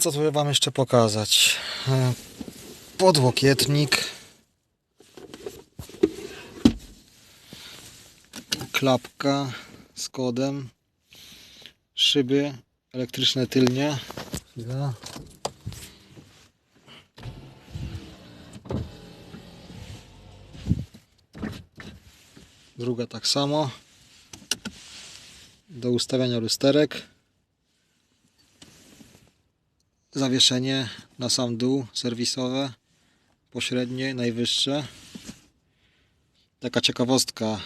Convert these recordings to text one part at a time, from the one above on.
Co tu wam jeszcze pokazać? E, Podłokietnik. Klapka z kodem. Szyby elektryczne tylnie. Chwila. Druga tak samo. Do ustawiania lusterek. Zawieszenie na sam dół serwisowe. Pośrednie, najwyższe. Taka ciekawostka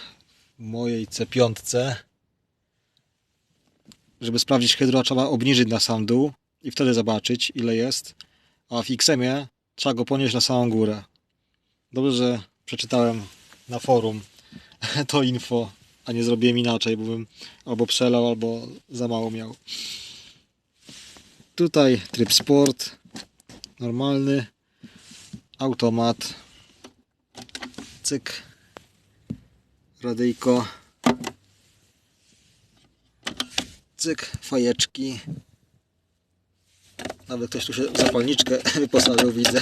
w mojej C5. Żeby sprawdzić hydro trzeba obniżyć na sam dół i wtedy zobaczyć ile jest. A w XM-ie trzeba go ponieść na samą górę. Dobrze, że przeczytałem na forum to info, a nie zrobiłem inaczej, bo bym albo przelał, albo za mało miał. Tutaj tryb sport, normalny, automat, cyk, radyjko, cyk, fajeczki. Nawet ktoś tu się zapalniczkę wyposażył, widzę.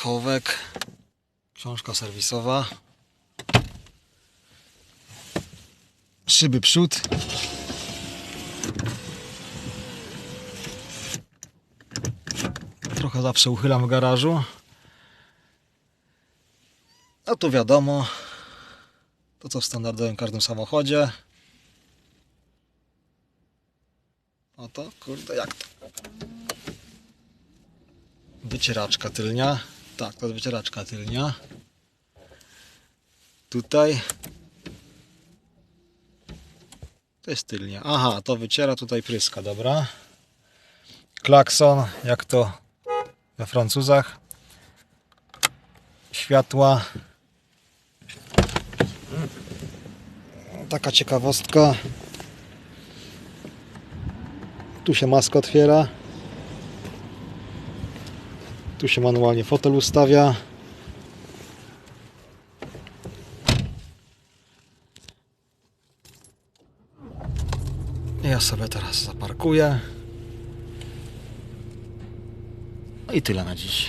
schowek, książka serwisowa, szyby przód, trochę zawsze uchylam w garażu, a tu wiadomo, to co w standardowym każdym samochodzie, a to kurde jak to? wycieraczka tylnia. Tak, to jest wycieraczka tylnia. Tutaj. Jest tylnia. Aha, to wyciera, tutaj pryska, dobra. Klakson, jak to we Francuzach. Światła. Taka ciekawostka. Tu się maska otwiera. Tu się manualnie fotel ustawia. Ja sobie teraz zaparkuję. No i tyle na dziś.